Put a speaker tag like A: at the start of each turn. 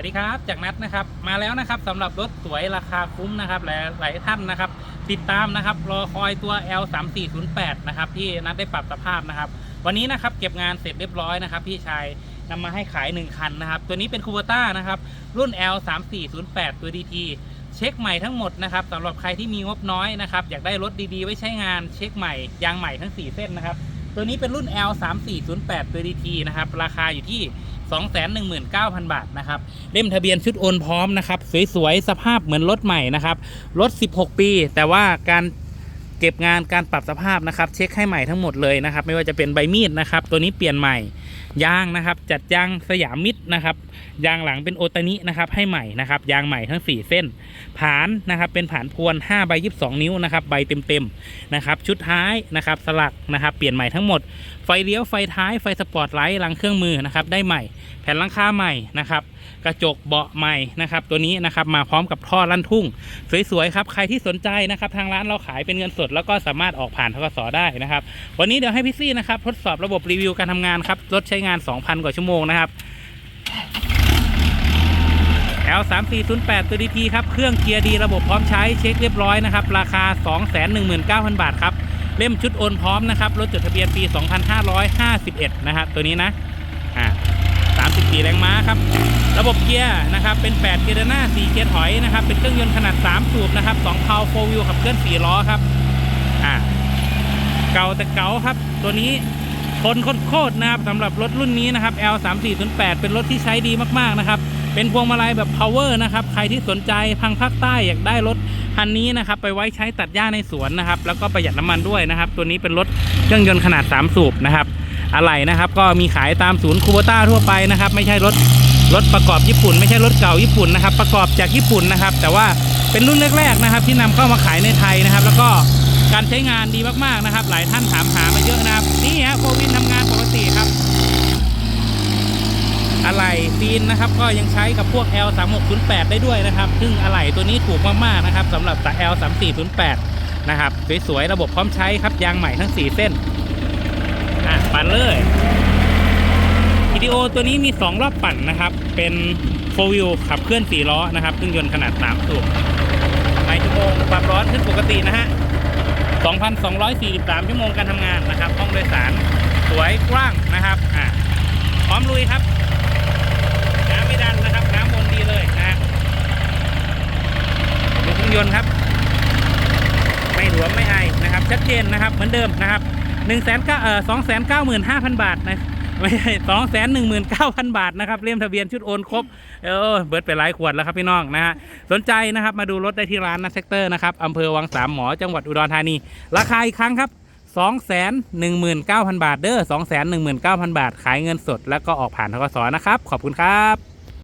A: วัสดีครับ จากนัดนะครับมาแล้วนะครับสำหรับรถสวยราคาคุ้มนะครับและหลายท่านนะครับ ติดตามนะครับรอคอยตัว L 3 4 0 8นะครับที่นัดได้ปรับสภาพนะครับ วันนี้นะครับเก็บงานเสร็จเรียบร้อยนะครับ พี่ชายนำมาให้ขาย 1 คันนะครับ ตัวนี้เป็นคูเบต้านะครับรุ่น L 3 4 0 8ตัว DT เช็คใหม่ทั้งหมดนะครับสำหรับใครที่มีงบน้อยนะครับอยากได้รถดีๆ ไว้ใช้งานเช็คใหม่ยางใหม่ทั้ง 4 เส้นนะครับตัวนี้เป็นรุ่น L 3 4 0 8ตัว DT นะครับราคาอยู่ที่ 219,000 บาทนะครับ เล่มทะเบียนชุดโอนพร้อมนะครับ สวยๆ สภาพเหมือนรถใหม่นะครับ รถ 16 ปี แต่ว่าการเก็บงานการปรับสภาพนะครับ เช็คให้ใหม่ทั้งหมดเลยนะครับ ไม่ว่าจะเป็นใบมีดนะครับ ตัวนี้เปลี่ยนใหม่ยางนะครับ จัดยางสยามมิตรนะครับ ยางหลังเป็นโอตานินะครับให้ใหม่นะครับยางใหม่ทั้ง 4 เส้น ผานนะครับเป็นผานพวน5ใบ22 นิ้วนะครับใบเต็มๆนะครับชุดท้ายนะครับสลักนะครับเปลี่ยนใหม่ทั้งหมดไฟเลี้ยวไฟท้ายไฟสปอร์ตไลท์หลังเครื่องมือนะครับได้ใหม่ แผ่นหลังคาใหม่นะครับกระจกเบาะใหม่นะครับตัวนี้นะครับมาพร้อมกับท่อลั่นทุ่ง สวยๆครับใครที่สนใจนะครับทางร้านเราขายเป็นเงินสด แล้วก็สามารถออกผ่านทกสได้นะครับวันนี้เดี๋ยวให้พี่ซี่นะครับทดสอบระบบรีวิวการทำงานครับรถใช้งาน 2,000 กว่าชั่วโมงนะครับ L 3 4 0 8 ตัว DT ครับ เครื่องเกียร์ดีระบบพร้อมใช้เช็คเรียบร้อยนะครับ ราคา 219,000 บาทครับ เล่มชุดโอนพร้อมนะครับ รถจดทะเบียนปี 2551 นะครับ ตัวนี้นะอ่า34 แรงม้าครับ ระบบเกียร์นะครับ เป็น 8 เกียร์หน้า 4 เกียร์ถอยนะครับ เป็นเครื่องยนต์ขนาด 3 สูบนะครับ2เพาโฟวิวขับเคลื่อน 4 ล้อครับอ่าเก่าแต่เก่าครับ ตัวนี้ ทนโคตรๆนะครับสำหรับรถรุ่นนี้นะครับ L 3 4 0 8เป็นรถที่ใช้ดีมากๆนะครับ เป็นพวงมาลัยแบบ power นะครับ ใครที่สนใจพังภาคใต้อยากได้รถคันนี้นะครับ ไปไว้ใช้ตัดหญ้าในสวนนะครับ แล้วก็ประหยัดน้ำมันด้วยนะครับ ตัวนี้เป็นรถเครื่องยนต์ขนาด 3 สูบนะครับอะไหล่นะครับ ก็มีขายตามศูนย์คูโบต้าทั่วไปนะครับ ไม่ใช่รถรถประกอบญี่ปุ่น ไม่ใช่รถเก่าญี่ปุ่นนะครับ ประกอบจากญี่ปุ่นนะครับ แต่ว่าเป็นรุ่นแรกๆนะครับ ที่นำเข้ามาขายในไทยนะครับ แล้วก็ การใช้งานดีมากๆนะครับ หลายท่านถามหามาเยอะนะครับ นี่ฮะโควินทำงานปกติครับ อะไหล่ฟีนนะครับ ก็ยังใช้กับพวก L 3 6 0 8 ได้ด้วยนะครับ ซึ่งอะไหล่ตัวนี้ถูกมากๆนะครับสำหรับแต่ L 3 4 0 8 นะครับ สวยๆ ระบบพร้อมใช้ครับ ยางใหม่ทั้ง 4 เส้น อะ ปั่นเลยวิดีโอตัวนี้มี 2 รอบปั่นนะครับ เป็นโฟวิลขับเคลื่อน 4 ล้อนะครับ เครื่องยนต์ขนาด 3 สูบในชั่วโมงความร้อนขึ้นปกตินะฮะ 2,243 ชั่วโมงการทำงานนะครับ ห้องโดยสารสวยกว้างนะครับอะพร้อมลุยครับ น้ำไม่ดันนะครับ น้ำวนดีเลยนะฮะดูเครื่องยนต์ครับ ไม่หลวมไม่ไอนะครับ ชัดเจนนะครับ เหมือนเดิมนะครับหนึ่งแสนเก้าสองแสนเก้าหมื่นห้าพันบาทนะ ไม่ใช่สองแสนหนึ่งหมื่นเก้าพันบาทนะครับเล่มทะเบียนชุดโอนครบเออเบิร์ดไปหลายขวดแล้วครับพี่น้องนะฮะสนใจนะครับมาดูรถได้ที่ร้านนะเซกเตอร์นะครับอำเภอวังสามหมอจังหวัดอุดรธานี ราคาอีกครั้งครับ219,000 บาท เด้อ219,000 บาท ขายเงินสด แล้วก็ออกผ่านทกสนะครับ ขอบคุณครับ